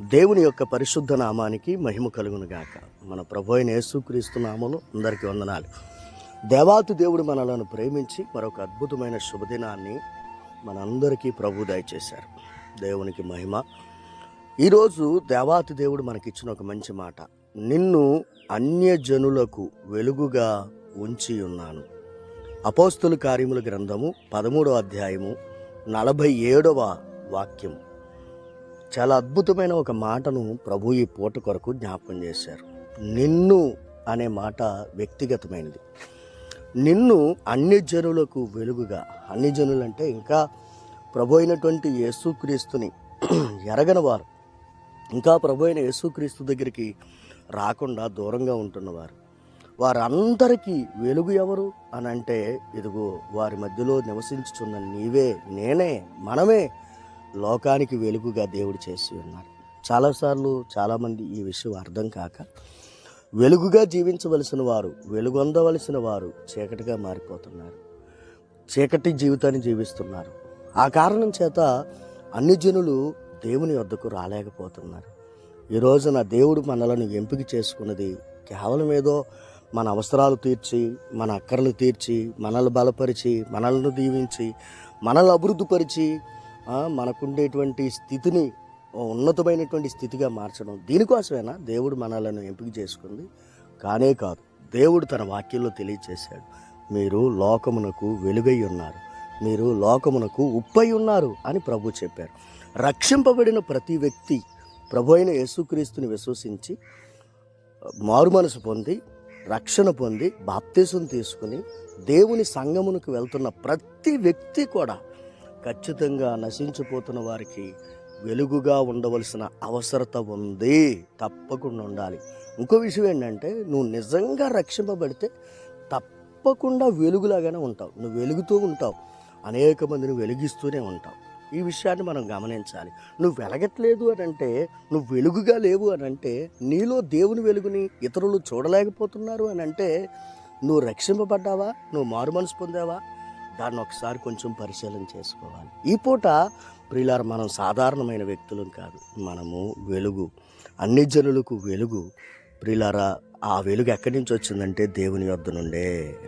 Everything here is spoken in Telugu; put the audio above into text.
దేవుని యొక్క పరిశుద్ధ నామానికి మహిమ కలుగును గాక మన ప్రభు అయిన యేసుక్రీస్తు నామలు అందరికీ వందనాలు. దేవాతి దేవుడు మనలను ప్రేమించి మరొక అద్భుతమైన శుభదినాన్ని మనందరికీ ప్రభు దయచేశారు. దేవునికి మహిమ. ఈరోజు దేవాతి దేవుడు మనకిచ్చిన ఒక మంచి మాట. నిన్ను అన్యజనులకు వెలుగుగా ఉంచి ఉన్నాను. అపోస్తుల కార్యముల గ్రంథము పదమూడవ అధ్యాయము నలభై ఏడవ వాక్యం చాలా అద్భుతమైన ఒక మాటను ప్రభు ఈ పూట కొరకు జ్ఞాపకం చేశారు. నిన్ను అనే మాట వ్యక్తిగతమైనది. నిన్ను అన్ని జనులకు వెలుగుగా అన్ని జనులు అంటే ఇంకా ప్రభు అయినటువంటి యేసుక్రీస్తుని ఎరగని వారు ఇంకా ప్రభు అయిన యేసుక్రీస్తు దగ్గరికి రాకుండా దూరంగా ఉంటున్నవారు వారందరికీ వెలుగు ఎవరు అని అంటే ఇదిగో వారి మధ్యలో నివసించుచున్న నీవే నేనే మనమే లోకానికి వెలుగుగా దేవుడు చేసి ఉన్నారు. చాలాసార్లు చాలామంది ఈ విషయం అర్థం కాక వెలుగుగా జీవించవలసిన వారు వెలుగొందవలసిన వారు చీకటిగా మారిపోతున్నారు. చీకటి జీవితాన్ని జీవిస్తున్నారు. ఆ కారణం చేత అన్ని జనులు దేవుని వద్దకు రాలేకపోతున్నారు. ఈ రోజున దేవుడు మనలను ఎంపిక చేసుకున్నది కేవలం ఏదో మన అవసరాలు తీర్చి మన అక్కర్లు తీర్చి మనల్ని బలపరిచి మనల్ని దీవించి మనల్ని అభివృద్ధిపరిచి మనకుండేటువంటి స్థితిని ఉన్నతమైనటువంటి స్థితిగా మార్చడం దీనికోసమేనా? దేవుడు మనలను ఎంపిక చేసుకుంది. కానే కాదు దేవుడు తన వాక్యంలో తెలియచేశాడు. మీరు లోకమునకు వెలుగై ఉన్నారు. మీరు లోకమునకు ఉప్పై ఉన్నారు అని ప్రభు చెప్పారు. రక్షింపబడిన ప్రతి వ్యక్తి ప్రభు అయిన యేసుక్రీస్తుని విశ్వసించి మారు మనసు పొంది రక్షణ పొంది బాప్తీసం తీసుకుని దేవుని సంగమునకు వెళ్తున్న ప్రతి వ్యక్తి కూడా ఖచ్చితంగా నశించిపోతున్న వారికి వెలుగుగా ఉండవలసిన అవసరత ఉంది. తప్పకుండా ఉండాలి. ఇంకో విషయం ఏంటంటే నువ్వు నిజంగా రక్షింపబడితే తప్పకుండా వెలుగులాగానే ఉంటావు. నువ్వు వెలుగుతూ ఉంటావు. అనేక మందిని వెలిగిస్తూనే ఉంటావు. ఈ విషయాన్ని మనం గమనించాలి. నువ్వు వెలగట్లేదు అని అంటే నువ్వు వెలుగుగా లేవు అని అంటే నీలో దేవుని వెలుగుని ఇతరులు చూడలేకపోతున్నారు అని అంటే నువ్వు రక్షింపబడ్డావా? నువ్వు మారు మనసు పొందావా? దాన్ని ఒకసారి కొంచెం పరిశీలన చేసుకోవాలి. ఈ పూట ప్రియులారు మనం సాధారణమైన వ్యక్తులం కాదు. మనము వెలుగు అన్ని జనులకు వెలుగు. ప్రియులారా ఆ వెలుగు ఎక్కడి నుంచి వచ్చిందంటే దేవుని యొద్ద నుండే.